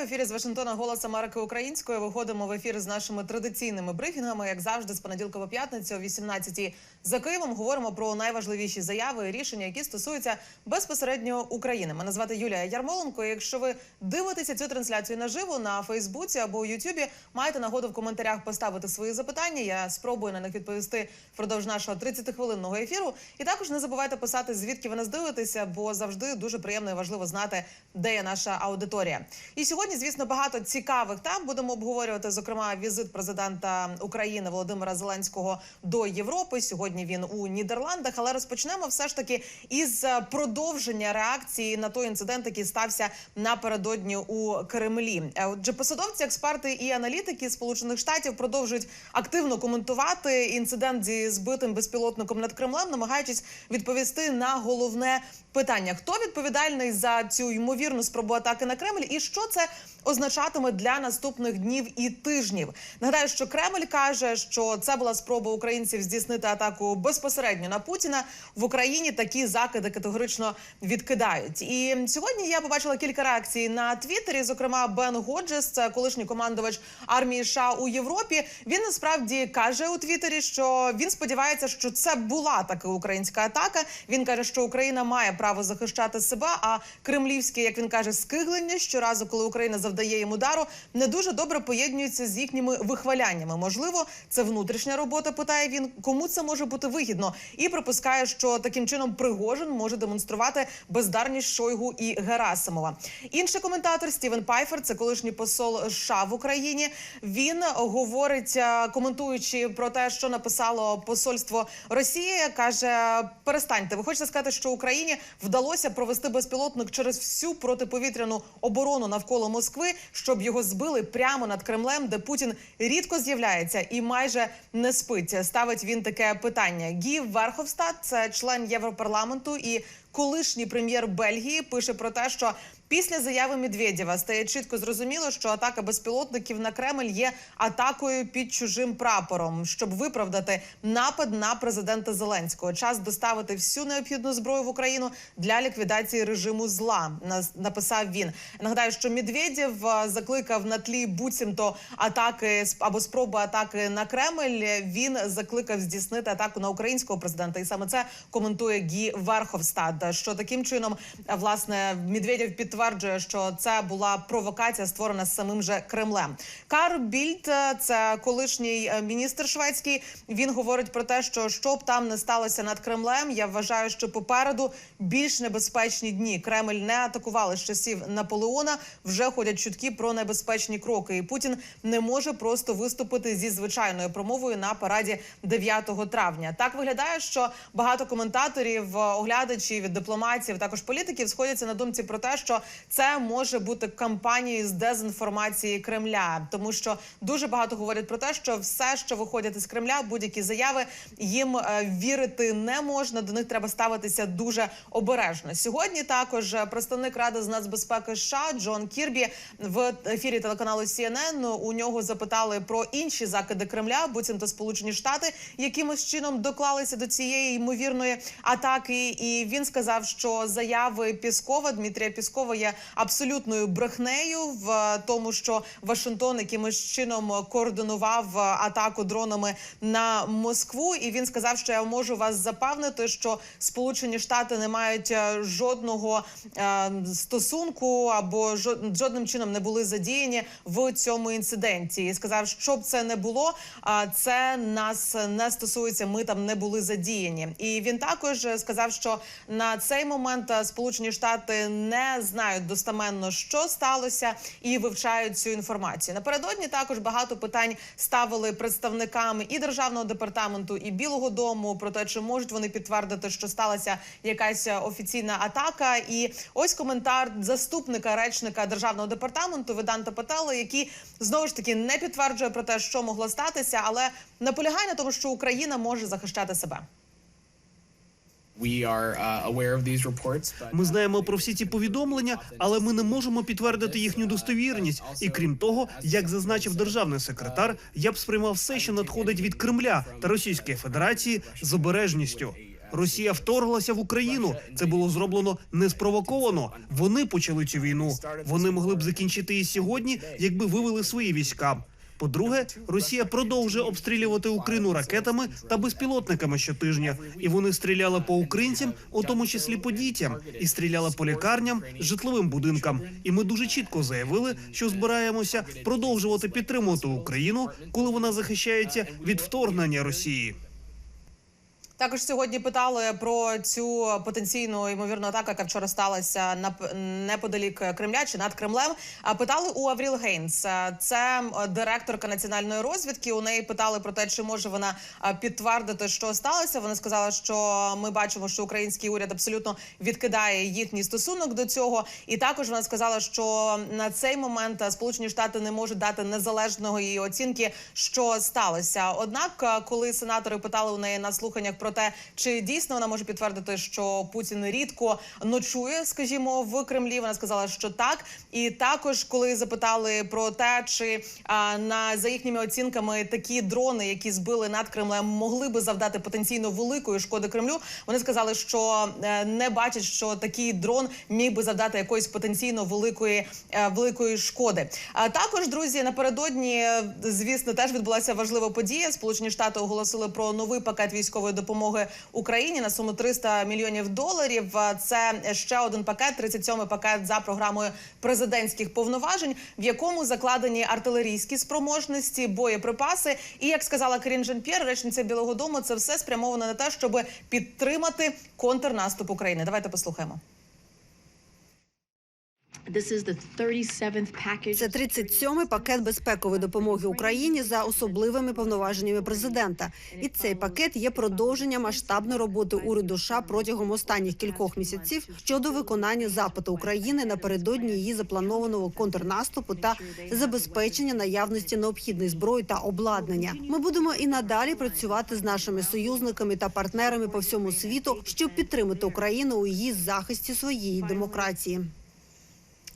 В ефірі з Вашингтона Голос Америки Українською. Виходимо в ефір з нашими традиційними брифінгами, як завжди, з понеділка по п'ятницю о 18-й за Києвом. Говоримо про найважливіші заяви і рішення, які стосуються безпосередньо України. Мене звати Юлія Ярмоленко. Якщо ви дивитеся цю трансляцію наживо на Фейсбуці або Ютубі, маєте нагоду в коментарях поставити свої запитання. Я спробую на них відповісти впродовж нашого 30-хвилинного ефіру. І також не забувайте писати, звідки ви нас дивитеся, бо завжди дуже приємно і важливо знати, де є наша аудиторія. І сьогодні, звісно, багато цікавих там будемо обговорювати, зокрема, візит президента України Володимира Зеленського до Європи. Сьогодні він у Нідерландах. Але розпочнемо все ж таки із е, продовження реакції на той інцидент, який стався напередодні у Кремлі. Е, Отже, посадовці, експерти і аналітики Сполучених Штатів продовжують активно коментувати інцидент зі збитим безпілотником над Кремлем, намагаючись відповісти на головне питання: хто відповідальний за цю ймовірну спробу атаки на Кремль, і що це означатиме для наступних днів і тижнів. Нагадаю, що Кремль каже, що це була спроба українців здійснити атаку безпосередньо на Путіна в Україні. Такі закиди категорично відкидають. І сьогодні я побачила кілька реакцій на Твіттері. Зокрема, Бен Годжес, це колишній командувач армії США у Європі. Він насправді каже у Твіттері, що він сподівається, що це була така українська атака. Він каже, що Україна має право захищати себе. А кремлівське, як він каже, скиглення щоразу, коли Україна завдає їм удару, не дуже добре поєднується з їхніми вихваляннями. Можливо, це внутрішня робота. Питає він, кому це може бути вигідно, і припускає, що таким чином Пригожин може демонструвати бездарність Шойгу і Герасимова. Інший коментатор Стівен Пайфер, це колишній посол США в Україні. Він говорить, е, коментуючи про те, що написало посольство Росії, каже: перестаньте, ви хочете сказати, що Україні вдалося провести безпілотник через всю протиповітряну оборону навколо Москви, щоб його збили прямо над Кремлем, де Путін рідко з'являється і майже не спить. Ставить він таке питання. Гі Верховстат, це член Європарламенту і колишній прем'єр Бельгії, пише про те, що після заяви Медведєва стає чітко зрозуміло, що атака безпілотників на Кремль є атакою під чужим прапором, щоб виправдати напад на президента Зеленського. Час доставити всю необхідну зброю в Україну для ліквідації режиму зла. написав він. Нагадаю, що Медведєв е, закликав на тлі буцімто атаки або спроби атаки на Кремль. Він закликав здійснити атаку на українського президента, і саме це коментує Гі Верховстад. Що таким чином власне Медведєв підтверджує, що це була провокація, створена самим же Кремлем. Карл Більд, е, це колишній е, міністр шведський. Він говорить про те, що що б там не сталося над Кремлем. Я вважаю, що попереду більш небезпечні дні. Кремль не атакували з часів Наполеона. Вже ходять чутки про небезпечні кроки. І Путін не може просто виступити зі звичайною промовою на параді 9 травня. Так виглядає, що багато коментаторів, е, оглядачів, дипломатів, також політиків сходяться на думці про те, що це може бути кампанією з дезінформації Кремля, тому що дуже багато говорять про те, що все, що виходять із Кремля, будь-які заяви їм е, вірити не можна. До них треба ставитися дуже обережно. Сьогодні також е, представник ради з нацбезпеки США Джон Кірбі в ефірі телеканалу CNN у нього запитали про інші закиди Кремля, буцімто Сполучені Штати якимось чином доклалися до цієї ймовірної атаки. І він сказав, що заяви Піскова Дмитрія Піскова є абсолютною брехнею в тому, що Вашингтон якимось чином координував атаку дронами на Москву. І він сказав, що я можу вас запевнити, що Сполучені Штати не мають е, жодного е, стосунку або жо- жодним чином не були задіяні в цьому інциденті. І сказав, що б це не було, а це нас не стосується. Ми там не були задіяні. І він також е, сказав, що на цей момент е, Сполучені Штати не знають достаменно, що сталося, і вивчають цю інформацію. Напередодні також багато питань ставили представникам і державного департаменту, і Білого Дому про те, чи можуть вони підтвердити, що сталася якась офіційна атака. І ось коментар заступника речника державного департаменту Веданта Патела, який знову ж таки не підтверджує про те, що могло статися, але наполягає на тому, що Україна може захищати себе. Ми знаємо про всі ці повідомлення, але ми не можемо підтвердити їхню достовірність. І крім того, як зазначив державний секретар, я б сприймав все, що надходить від Кремля та Російської Федерації, з обережністю. Росія вторглася в Україну. Це було зроблено неспровоковано. Вони почали цю війну. Вони могли б закінчити її сьогодні, якби вивели свої війська. По-друге, Росія продовжує обстрілювати Україну ракетами та безпілотниками щотижня, і вони стріляли по українцям, у тому числі по дітям, і стріляли по лікарням, житловим будинкам. І ми дуже чітко заявили, що збираємося продовжувати підтримувати Україну, коли вона захищається від вторгнення Росії. Також сьогодні питали про цю потенційну ймовірну атаку, яка вчора сталася на неподалік Кремля чи над Кремлем. А питали у Авріл Гейнс. Це директорка національної розвідки. У неї питали про те, чи може вона підтвердити, що сталося. Вона сказала, що ми бачимо, що український уряд абсолютно відкидає їхній стосунок до цього. І також вона сказала, що на цей момент Сполучені Штати не можуть дати незалежного її оцінки, що сталося. Однак, коли сенатори питали у неї на слуханнях про те, чи дійсно вона може підтвердити, що Путін рідко ночує, скажімо, в Кремлі. Вона сказала, що так. І також, коли запитали про те, чи а, на за їхніми оцінками такі дрони, які збили над Кремлем, могли би завдати потенційно великої шкоди Кремлю. Вони сказали, що е, не бачать, що такий дрон міг би завдати якоїсь потенційно великої е, великої шкоди. А також друзі, напередодні, е, звісно, теж відбулася важлива подія. Сполучені Штати оголосили про новий пакет військової допомоги Україні на суму 300 мільйонів доларів. Це ще один пакет, 37-й пакет за програмою президентських повноважень, в якому закладені артилерійські спроможності, боєприпаси. І як сказала Карін Жан-П'єр, речниця Білого Дому, це все спрямовано на те, щоб підтримати контрнаступ України. Давайте послухаємо. Це 37-й пакет безпекової допомоги Україні за особливими повноваженнями президента. І цей пакет є продовженням масштабної роботи уряду США протягом останніх кількох місяців щодо виконання запиту України напередодні її запланованого контрнаступу та забезпечення наявності необхідної зброї та обладнання. Ми будемо і надалі працювати з нашими союзниками та партнерами по всьому світу, щоб підтримати Україну у її захисті своєї демократії.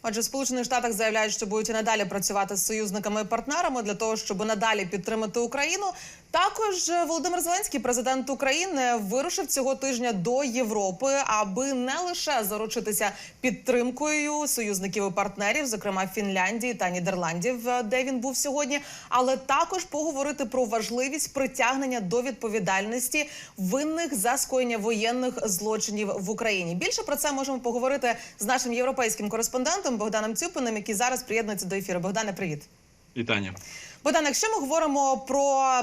Отже, Сполучених Штатах заявляють, що будуть і надалі працювати з союзниками і партнерами для того, щоб надалі підтримати Україну. Також Володимир Зеленський, президент України, вирушив цього тижня до Європи, аби не лише заручитися підтримкою союзників і партнерів, зокрема Фінляндії та Нідерландів, е, де він був сьогодні, але також поговорити про важливість притягнення до відповідальності винних за скоєння воєнних злочинів в Україні. Більше про це можемо поговорити з нашим європейським кореспондентом Богданом Цюпиним, який зараз приєднується до ефіру. Богдане, привіт. Вітання. Богдан, якщо ми говоримо про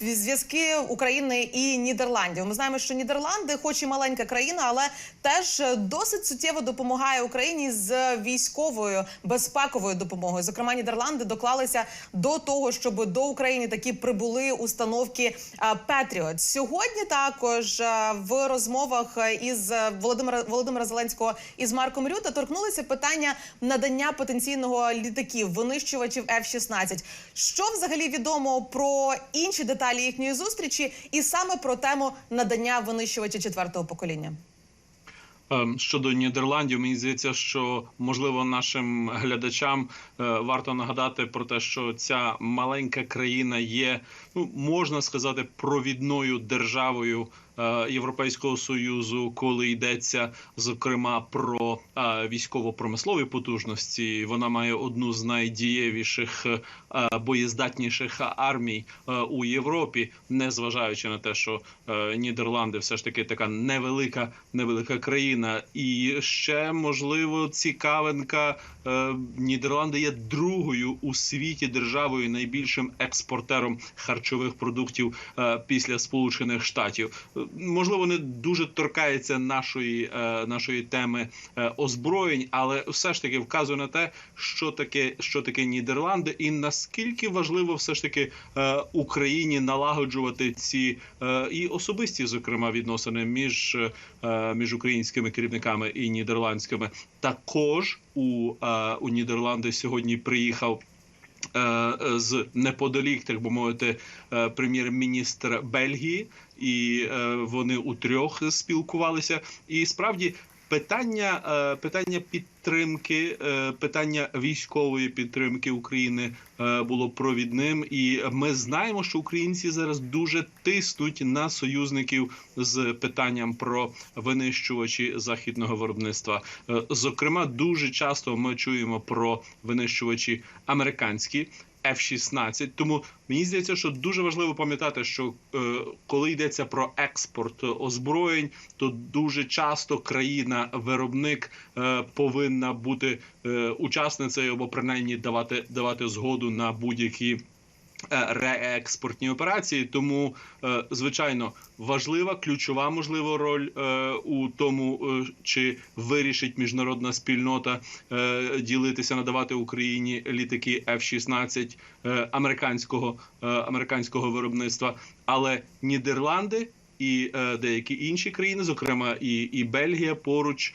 зв'язки України і Нідерландів, ми знаємо, що Нідерланди, хоч і маленька країна, але теж досить суттєво допомагає Україні з військовою безпековою допомогою. Зокрема, Нідерланди доклалися до того, щоб до України такі прибули установки Петріот. Сьогодні також е, в розмовах із Володимира Володимира Зеленського із Марком Рюта торкнулися питання надання потенційного літаків винищувачів F-16. Що взагалі відомо про інші деталі їхньої зустрічі, і саме про тему надання винищувача четвертого покоління? Ем, Щодо Нідерландів, мені здається, що можливо нашим глядачам е, варто нагадати про те, що ця маленька країна є, ну можна сказати, провідною державою Європейського союзу, коли йдеться зокрема про е, військово-промислові потужності. Вона має одну з найдієвіших е, боєздатніших армій е, у Європі, незважаючи на те, що е, Нідерланди все ж таки така невелика, невелика країна, і ще можливо цікавинка. е, Нідерланди є другою у світі державою найбільшим експортером харчових продуктів е, після Сполучених Штатів. Можливо, не дуже торкається нашої, е, нашої теми е, озброєнь, але все ж таки вказує на те, що таке, що таке Нідерланди, і наскільки важливо все ж таки е, Україні налагоджувати ці і особисті, зокрема, відносини між, між українськими керівниками і нідерландськими. Також у, у Нідерланди сьогодні приїхав. З неподалік, так би мовити, прем'єр-міністр Бельгії, і е, вони у спілкувалися. І справді Питання, е, питання підтримки, е, питання військової підтримки України було провідним, і ми знаємо, що українці зараз дуже тиснуть на союзників з питанням про винищувачі західного виробництва. Зокрема, дуже часто ми чуємо про винищувачі американські. F-16. Тому мені здається, що дуже важливо пам'ятати, що е, коли йдеться про експорт озброєнь, то дуже часто країна-виробник е, повинна бути е, учасницею або принаймні давати давати згоду на будь-які. Е, Реекспортні операції, тому е, звичайно важлива ключова можлива роль е, у тому, чи вирішить міжнародна спільнота ділитися, надавати Україні літаки F-16 е, американського американського виробництва, але Нідерланди. І деякі інші країни, зокрема і, і Бельгія, поруч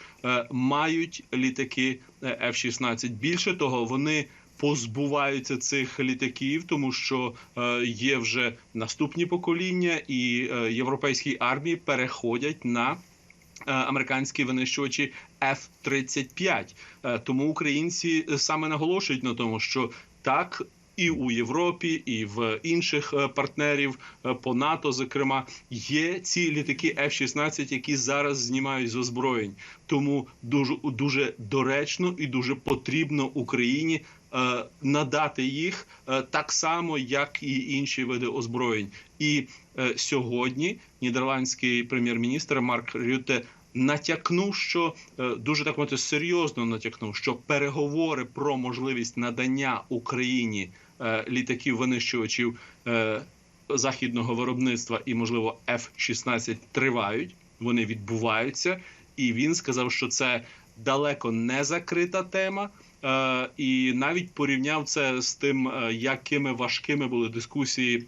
мають літаки е, F-16. Більше того, вони позбуваються цих літаків, тому що е, є вже наступні покоління, і е, європейські армії переходять на е, американські винищувачі F-35. Е, Тому українці саме наголошують на тому, що так. І у Європі, і в інших партнерів по НАТО, зокрема, є ці літаки F-16, які зараз знімають з озброєнь. Тому дуже дуже доречно і дуже потрібно Україні надати їх е, так само, як і інші види озброєнь. І е, сьогодні нідерландський прем'єр-міністр Марк Рюте натякнув, що е, дуже так мовити серйозно натякнув, що переговори про можливість надання Україні е, літаків винищувачів е, західного виробництва і, можливо, F-16 тривають. Вони відбуваються, і він сказав, що це далеко не закрита тема. Е, і навіть порівняв це з тим, е, якими важкими були дискусії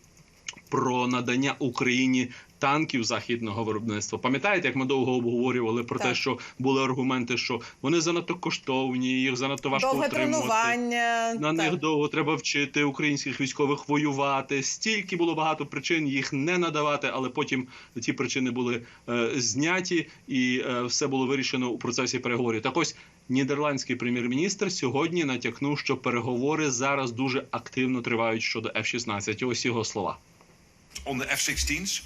про надання Україні танків західного виробництва. Пам'ятаєте, як ми довго обговорювали про Так. те, що були аргументи, що вони занадто коштовні, їх занадто важко Довге отримувати. тренування. На так. них довго треба вчити українських військових воювати. Стільки було багато причин їх не надавати, але потім ці причини були е, зняті, і е, все було вирішено у процесі переговорів. Так ось нідерландський прем'єр-міністр сьогодні натякнув, що переговори зараз дуже активно тривають щодо F-16. Ось його слова. On the F-16's.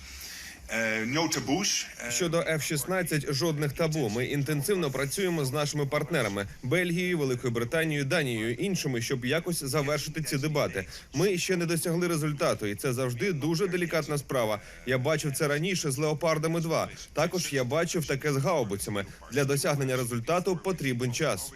Щодо F-16 жодних табу. Ми інтенсивно працюємо з нашими партнерами Бельгією, Великою Британією, Данією, іншими, щоб якось завершити ці дебати. Ми ще не досягли результату, і це завжди дуже делікатна справа. Я бачив це раніше з леопардами 2 Також я бачив таке з гаубицями. Для досягнення результату потрібен час.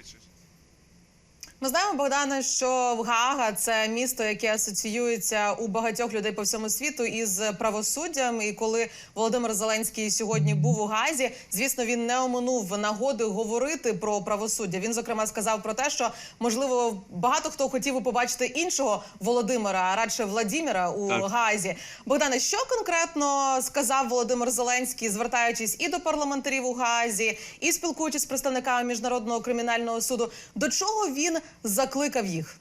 Ми знаємо, Богдане, що в Гаага це місто, яке асоціюється у багатьох людей по всьому світу із правосуддям. І коли Володимир Зеленський сьогодні був у Газі, звісно, він не оминув нагоди говорити про правосуддя. Він зокрема сказав про те, що можливо багато хто хотів би побачити іншого Володимира, а радше Владіміра у Так. Гаазі. Богдане, що конкретно сказав Володимир Зеленський, звертаючись і до парламентарів у Гаазі, і спілкуючись з представниками міжнародного кримінального суду, до чого він закликав їх?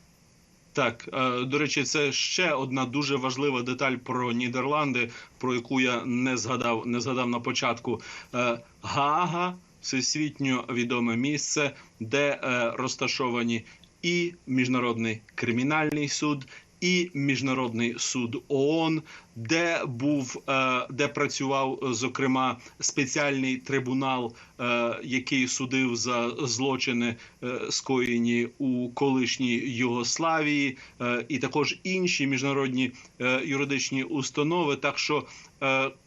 Так, е, до речі, це ще одна дуже важлива деталь про Нідерланди, про яку я не згадав, не згадав на початку. Е, Гаага всесвітньо відоме місце, де е, розташовані і міжнародний кримінальний суд, і міжнародний суд ООН, де був е, де працював зокрема спеціальний трибунал, е, який судив за злочини, е, скоєні у колишній Югославії, і також інші міжнародні юридичні установи. Так що,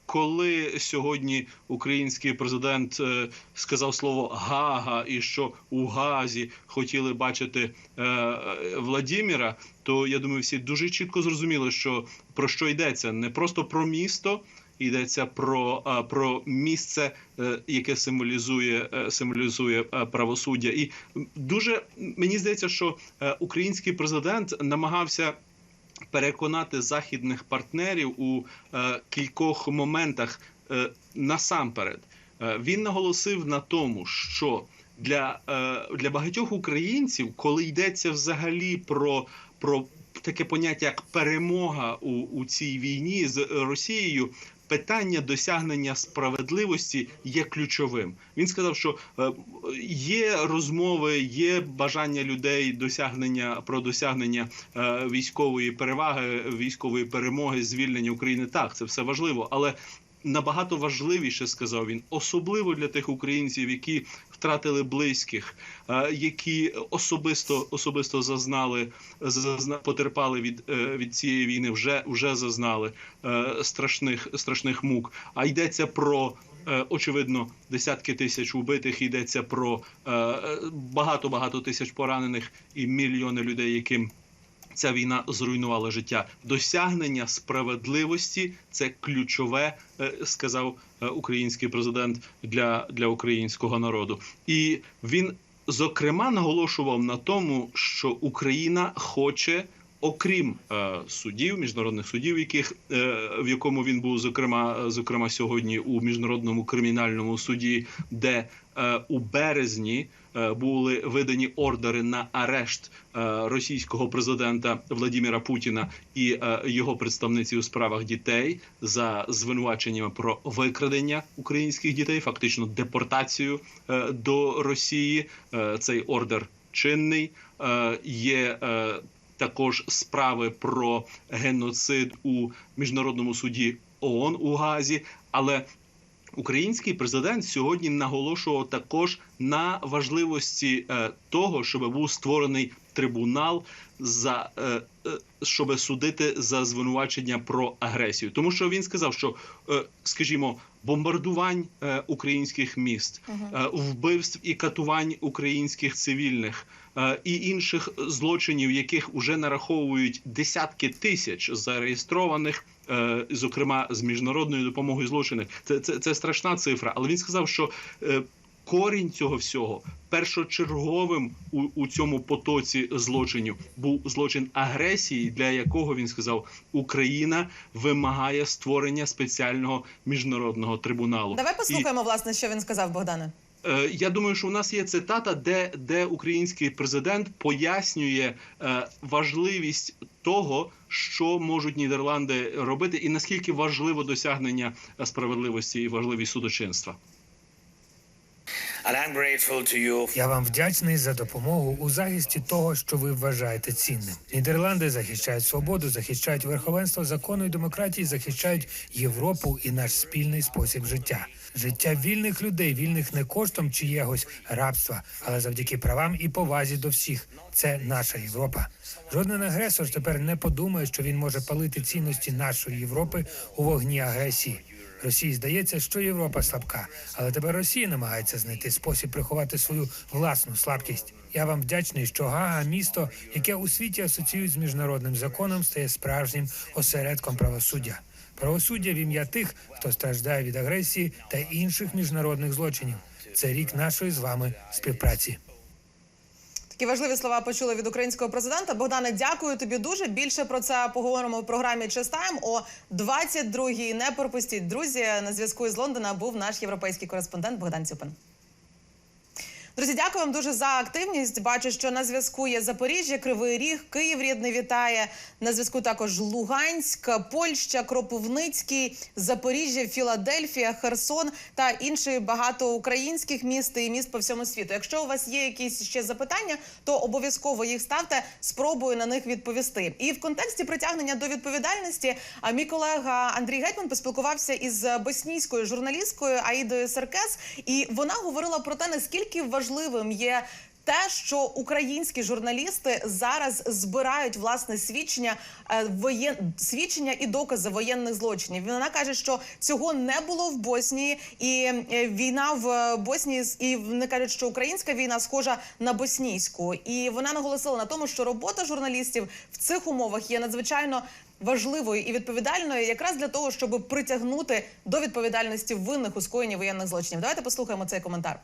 коли сьогодні український президент е, сказав слово Гага, і що у Газі хотіли бачити е, е, Владіміра, то я думаю, всі дуже чітко зрозуміли, що про що йдеться не просто про місто. Йдеться про, про місце, е, яке символізує е, символізує е, правосуддя, і дуже мені здається, що е, український президент намагався переконати західних партнерів у е, кількох моментах е, насамперед. Е, він наголосив на тому, що для, для багатьох українців, коли йдеться взагалі про, про таке поняття як перемога у, у цій війні з Росією, питання досягнення справедливості є ключовим. Він сказав, що е, є розмови, є бажання людей досягнення про досягнення е, військової переваги, військової перемоги, звільнення України. Так, це все важливо, але набагато важливіше сказав він, особливо для тих українців, які втратили близьких, е, які особисто особисто зазнали, зазна, потерпали від, е, від цієї війни, вже, вже зазнали е, страшних страшних мук. А йдеться про. Очевидно, десятки тисяч убитих йдеться про багато багато тисяч поранених і мільйони людей, яким ця війна зруйнувала життя. Досягнення справедливості це ключове, е, сказав е, український президент для, для українського народу. І він зокрема наголошував на тому, що Україна хоче. Окрім е, судів, міжнародних судів, яких е, в якому він був зокрема, зокрема сьогодні у міжнародному кримінальному суді, де е, у березні були видані ордери на арешт е, російського президента Владимира Путіна і е, його представниці у справах дітей за звинуваченнями про викрадення українських дітей, фактично депортацію е, до Росії. Е, цей ордер чинний е, є. Е, також справи про геноцид у міжнародному суді ООН у Газі, але Український президент сьогодні наголошував також на важливості е, того, щоб був створений трибунал за е, е, щоб судити за звинувачення про агресію, тому що він сказав, що скажімо, бомбардувань українських міст, вбивств і катувань українських цивільних і інших злочинів, яких вже нараховують десятки тисяч зареєстрованих. Е, Зокрема, з міжнародною допомогою злочинів, це, це, це страшна цифра. Але він сказав, що е, корінь цього всього першочерговим у, у цьому потоці злочинів був злочин агресії, для якого він сказав, Україна вимагає створення спеціального міжнародного трибуналу. Давай І- власне, що він сказав, Богдане. Е, Я думаю, що у нас є цитата, де, де український президент пояснює е, важливість того, що можуть Нідерланди робити, і наскільки важливо досягнення справедливості і важливість судочинства. Я вам вдячний за допомогу у захисті того, що ви вважаєте цінним. Нідерланди захищають свободу, захищають верховенство закону і демократії, захищають Європу і наш спільний спосіб життя. Життя вільних людей, вільних не коштом чиєгось рабства, але завдяки правам і повазі до всіх. Це наша Європа. Жоден агресор тепер не подумає, що він може палити цінності нашої Європи у вогні агресії. Росії здається, що Європа слабка, але тепер Росія намагається знайти спосіб приховати свою власну слабкість. Я вам вдячний, що Гага, місто, яке у світі асоціюють з міжнародним законом, стає справжнім осередком правосуддя. Правосуддя в ім'я тих, хто страждає від агресії та інших міжнародних злочинів. Це рік нашої з вами співпраці. Такі важливі слова почули від українського президента. Богдане, дякую тобі дуже. Більше про це поговоримо в програмі Чистайм о 22-й. Не пропустіть, друзі. На зв'язку із Лондона був наш європейський кореспондент Богдан Цюпин. Друзі, дякую вам дуже за активність. Бачу, що на зв'язку є Запоріжжя, Кривий Ріг, Київ рідний вітає. На зв'язку також Луганськ, Польща, Кропивницький, Запоріжжя, Філадельфія, Херсон та інші багато українських міст і міст по всьому світу. Якщо у вас є якісь ще запитання, то обов'язково їх ставте. Спробую на них відповісти. І в контексті притягнення до відповідальності мій колега Андрій Гетьман поспілкувався із боснійською журналісткою Аїдою Серкес, і вона говорила про те, наскільки важливим є. Те, що українські журналісти зараз збирають власне свідчення е, воєн... свідчення і докази воєнних злочинів. Вона каже, що цього не було в Боснії, і е, війна в Боснії і вони кажуть, що українська війна схожа на боснійську. І вона наголосила на тому, що робота журналістів в цих умовах є надзвичайно важливою і відповідальною, якраз для того, щоб притягнути до відповідальності винних у скоєнні воєнних злочинів. Давайте послухаємо цей коментар.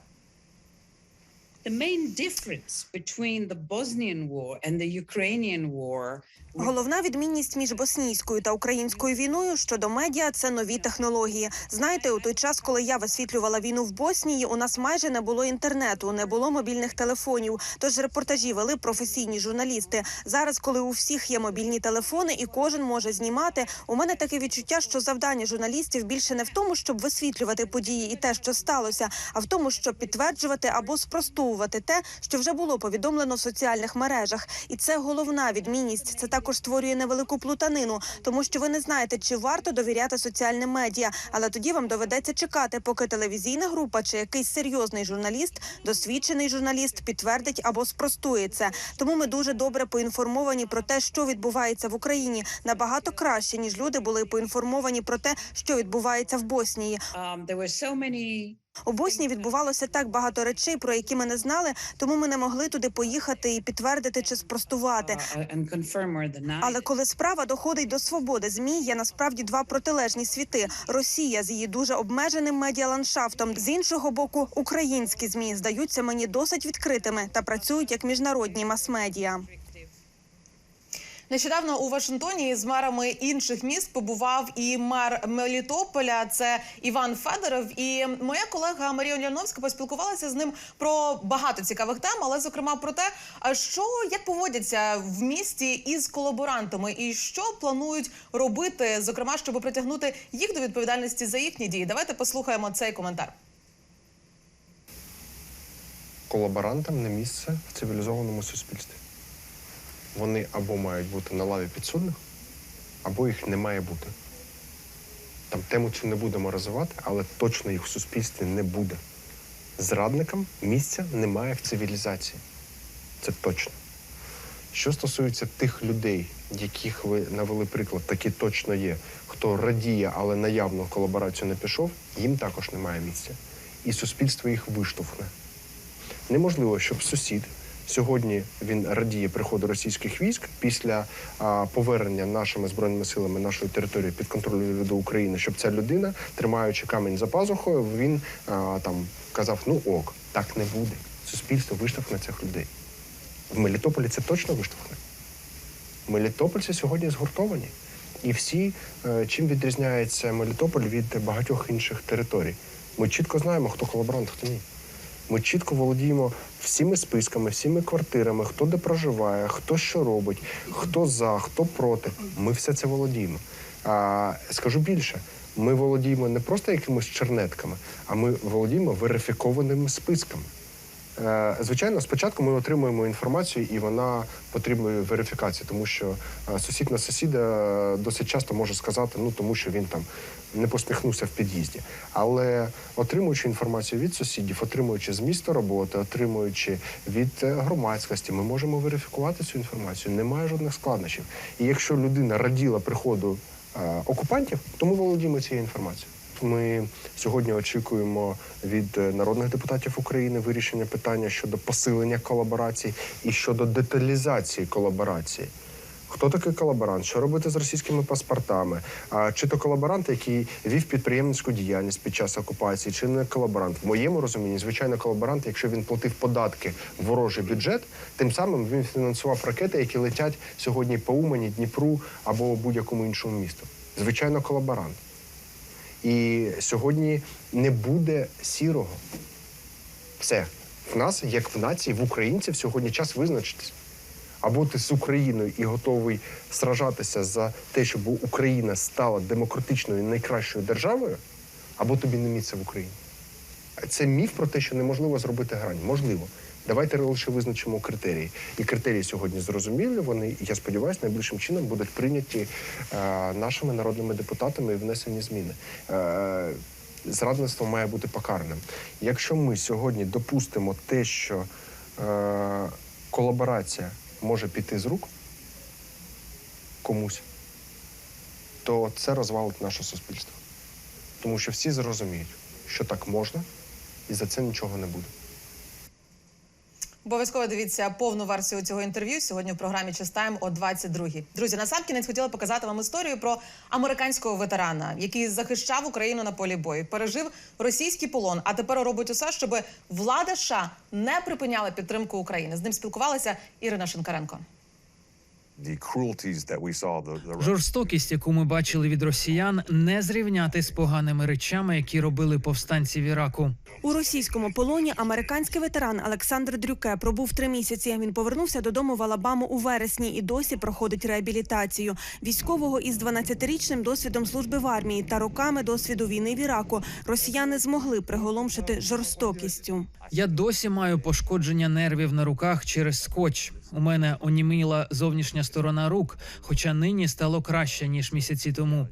The main difference between the Bosnian war and the Ukrainian war Головна відмінність між боснійською та українською війною щодо медіа це нові технології. Знаєте, у той час, коли я висвітлювала війну в Боснії, у нас майже не було інтернету, не було мобільних телефонів. Тож репортажі вели професійні журналісти. Зараз, коли у всіх є мобільні телефони і кожен може знімати, у мене таке відчуття, що завдання журналістів більше не в тому, щоб висвітлювати події і те, що сталося, а в тому, щоб підтверджувати або спростовувати те, що вже було повідомлено в соціальних мережах. І це головна відмінність. Це також створює невелику плутанину, тому що ви не знаєте, чи варто довіряти соціальним медіа, але тоді вам доведеться чекати, поки телевізійна група чи якийсь серйозний журналіст, досвідчений журналіст підтвердить або спростує це. Тому ми дуже добре поінформовані про те, що відбувається в Україні, набагато краще ніж люди були поінформовані про те, що відбувається в Боснії. um, there were so many У Боснії відбувалося так багато речей, про які ми не знали, тому ми не могли туди поїхати і підтвердити чи спростувати. uh. Але коли справа доходить до свободи змі, є насправді два протилежні світи: Росія з її дуже обмеженим медіаландшафтом. З іншого боку, українські змі здаються мені досить відкритими та працюють як міжнародні мас-медіа. Нещодавно у Вашингтоні з мерами інших міст побував і мер Мелітополя. Це Іван Федоров. І моя колега Марія Оляновська поспілкувалася з ним про багато цікавих тем, але зокрема про те, що як поводяться в місті із колаборантами, і що планують робити, зокрема, щоб притягнути їх до відповідальності за їхні дії. Давайте послухаємо цей коментар. колаборантам не місце в цивілізованому суспільстві. Вони або мають бути на лаві підсудних, або їх не має бути. Там тему цю не будемо розвивати, але точно їх в суспільстві не буде. Зрадникам місця немає в цивілізації. Це точно. Що стосується тих людей, яких ви навели приклад, такі точно є, хто радіє, але наявно в колаборацію не пішов, їм також немає місця. І суспільство їх виштовхне. Неможливо, щоб сусід сьогодні він радіє приходу російських військ після а, повернення нашими збройними силами нашої території під контролем до України, щоб ця людина, тримаючи камінь за пазухою, він а, там казав: ну ок, так не буде. Суспільство виштовхне цих людей. В Мелітополі це точно виштовхне. Мелітопольці сьогодні згуртовані. І всі, е, чим відрізняється Мелітополь від багатьох інших територій. Ми чітко знаємо, хто колаборант, хто ні. Ми чітко володіємо всіми списками, всіми квартирами, хто де проживає, хто що робить, хто за, хто проти. Ми все це володіємо. А, скажу більше, ми володіємо не просто якимись чернетками, а ми володіємо верифікованими списками. Е, Звичайно, спочатку ми отримуємо інформацію, і вона потребує верифікації, тому що е, сусід на сусіда досить часто може сказати, ну тому що він там не посміхнувся в під'їзді. Але отримуючи інформацію від сусідів, отримуючи з міста роботи, отримуючи від е, громадськості, ми можемо верифікувати цю інформацію. Немає жодних складнощів. І якщо людина раділа приходу окупантів, то ми володіємо цією інформацією. Ми сьогодні очікуємо від е, народних депутатів України вирішення питання щодо посилення колаборації і щодо деталізації колаборації. Хто такий колаборант? Що робити з російськими паспортами? А чи то колаборант, який вів підприємницьку діяльність під час окупації, чи не колаборант? В моєму розумінні, звичайно, колаборант, якщо він платив податки в ворожий бюджет, тим самим він фінансував ракети, які летять сьогодні по Умані, Дніпру або будь-якому іншому місту. Звичайно, колаборант. І сьогодні не буде сірого. Все. В нас, як в нації, в українців, сьогодні час визначитись. Або ти з Україною і готовий сражатися за те, щоб Україна стала демократичною найкращою державою, або тобі не місце в Україні. Це міф про те, що неможливо зробити грань. Можливо. Давайте лише визначимо критерії. І критерії сьогодні зрозумілі. Вони, я сподіваюся, найближчим чином будуть прийняті е, нашими народними депутатами і внесені зміни. Е, зрадництво має бути покараним. Якщо ми сьогодні допустимо те, що е, колаборація може піти з рук комусь, то це розвалить наше суспільство. Тому що всі зрозуміють, що так можна, і за це нічого не буде. Обов'язково дивіться повну версію цього інтерв'ю сьогодні в програмі Частайм о 22-й. Друзі, насамкінець хотіла показати вам історію про американського ветерана, який захищав Україну на полі бою, пережив російський полон, а тепер робить усе, щоб влада США не припиняла підтримку України. З ним спілкувалася Ірина Шинкаренко. Жорстокість, яку ми бачили від росіян, не зрівняти з поганими речами, які робили повстанці в Іраку. У російському полоні американський ветеран Олександр Дрюке пробув три місяці. Він повернувся додому в Алабаму у вересні і досі проходить реабілітацію. Військового із 12-річним досвідом служби в армії та роками досвіду війни в Іраку росіяни змогли приголомшити жорстокістю. Я досі маю пошкодження нервів на руках через скотч. У мене оніміла зовнішня сторона рук, хоча нині стало краще ніж місяці тому.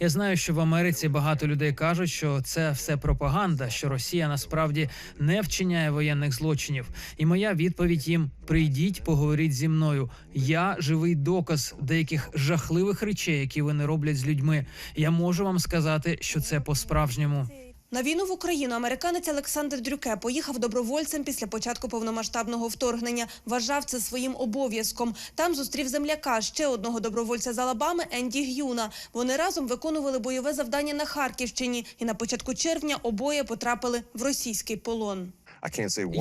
Я знаю, що в Америці багато людей кажуть, що це все пропаганда, що Росія насправді не вчиняє воєнних злочинів. І моя відповідь їм: прийдіть, поговоріть зі мною. Я живий доказ деяких жахливих речей, які вони роблять з людьми. Я можу вам сказати, що це по-справжньому. На війну в Україну американець Олександр Дрюке поїхав добровольцем після початку повномасштабного вторгнення. Вважав це своїм обов'язком. Там зустрів земляка ще одного добровольця з Алабами Енді Гюна. Вони разом виконували бойове завдання на Харківщині, і на початку червня обоє потрапили в російський полон.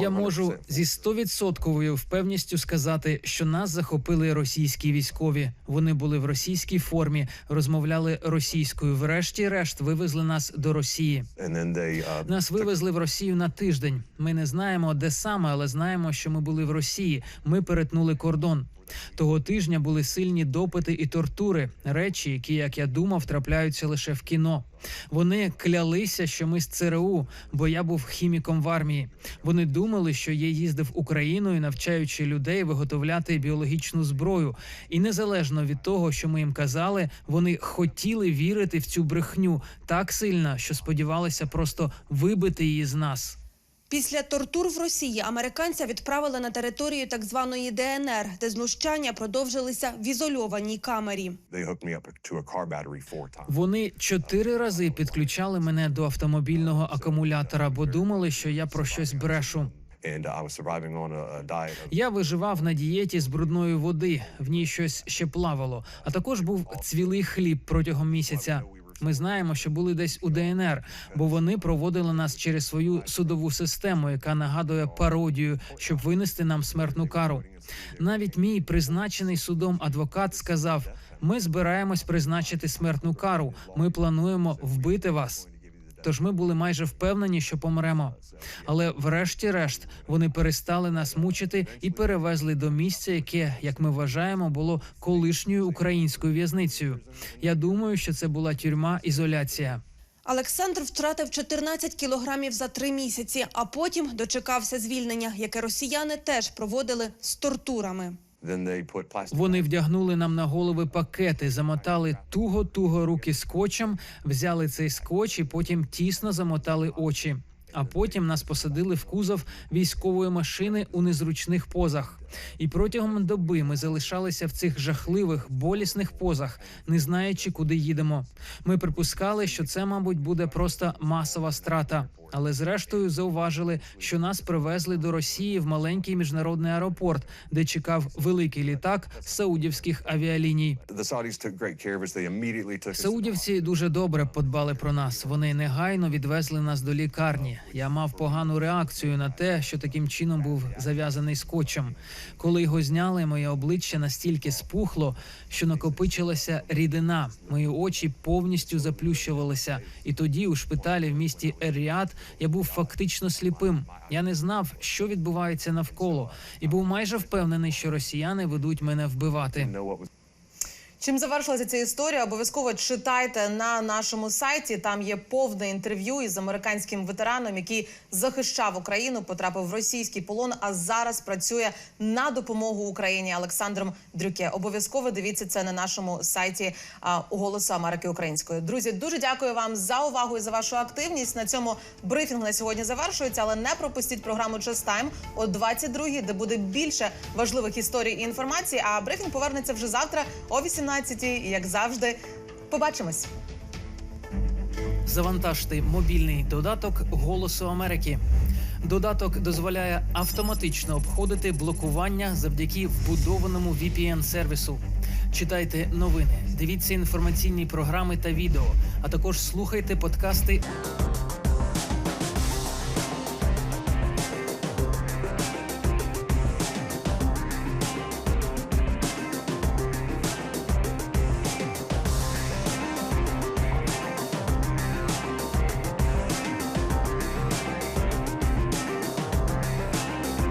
Я можу зі стовідсотковою впевністю сказати, що нас захопили російські військові. Вони були в російській формі, розмовляли російською. Врешті-решт вивезли нас до Росії. Нас вивезли в Росію на тиждень. Ми не знаємо, де саме, але знаємо, що ми були в Росії. Ми перетнули кордон. Того тижня були сильні допити і тортури, речі, які, як я думав, трапляються лише в кіно. Вони клялися, що ми з ЦРУ, бо я був хіміком в армії. Вони думали, що я їздив Україною, навчаючи людей виготовляти біологічну зброю. І незалежно від того, що ми їм казали, вони хотіли вірити в цю брехню так сильно, що сподівалися просто вибити її з нас. Після тортур в Росії американця відправили на територію так званої ДНР, де знущання продовжилися в ізольованій камері. Вони чотири рази підключали мене до автомобільного акумулятора, бо думали, що я про щось брешу. Я виживав на дієті з брудної води. В ній щось ще плавало. А також був цвілий хліб протягом місяця. Ми знаємо, що були десь у ДНР, бо вони проводили нас через свою судову систему, яка нагадує пародію, щоб винести нам смертну кару. Навіть мій призначений судом адвокат сказав: ми збираємось призначити смертну кару. Ми плануємо вбити вас. Тож ми були майже впевнені, що помремо. Але врешті-решт вони перестали нас мучити і перевезли до місця, яке, як ми вважаємо, було колишньою українською в'язницею. Я думаю, що це була тюрма ізоляція. Олександр втратив 14 кілограмів за три місяці, а потім дочекався звільнення, яке росіяни теж проводили з тортурами. Вони вдягнули нам на голови пакети, замотали туго-туго руки скотчем, взяли цей скотч і потім тісно замотали очі. А потім нас посадили в кузов військової машини у незручних позах. І протягом доби ми залишалися в цих жахливих болісних позах, не знаючи, куди їдемо. Ми припускали, що це, мабуть, буде просто масова страта. Але зрештою зауважили, що нас привезли до Росії в маленький міжнародний аеропорт, де чекав великий літак саудівських авіаліній. Саудівці дуже добре подбали про нас. Вони негайно відвезли нас до лікарні. Я мав погану реакцію на те, що таким чином був зав'язаний скотчем. Коли його зняли, моє обличчя настільки спухло, що накопичилася рідина. Мої очі повністю заплющувалися. І тоді, у шпиталі в місті Ер-Ріад, я був фактично сліпим. Я не знав, що відбувається навколо, і був майже впевнений, що росіяни ведуть мене вбивати. Чим завершилася ця історія? Обов'язково читайте на нашому сайті. Там є повне інтерв'ю із американським ветераном, який захищав Україну, потрапив в російський полон, а зараз працює на допомогу Україні Олександром Дрюке. Обов'язково дивіться це на нашому сайті голосу Америки Української. Друзі, дуже дякую вам за увагу і за вашу активність. На цьому брифінг на сьогодні завершується, але не пропустіть програму «Час Тайм» о 22-й, де буде більше важливих історій і інформації. А брифінг повернеться вже завтра о 18 І як завжди, побачимось. Завантажте мобільний додаток Голосу Америки. Додаток дозволяє автоматично обходити блокування завдяки вбудованому VPN-сервісу. Читайте новини, дивіться інформаційні програми та відео, а також слухайте подкасти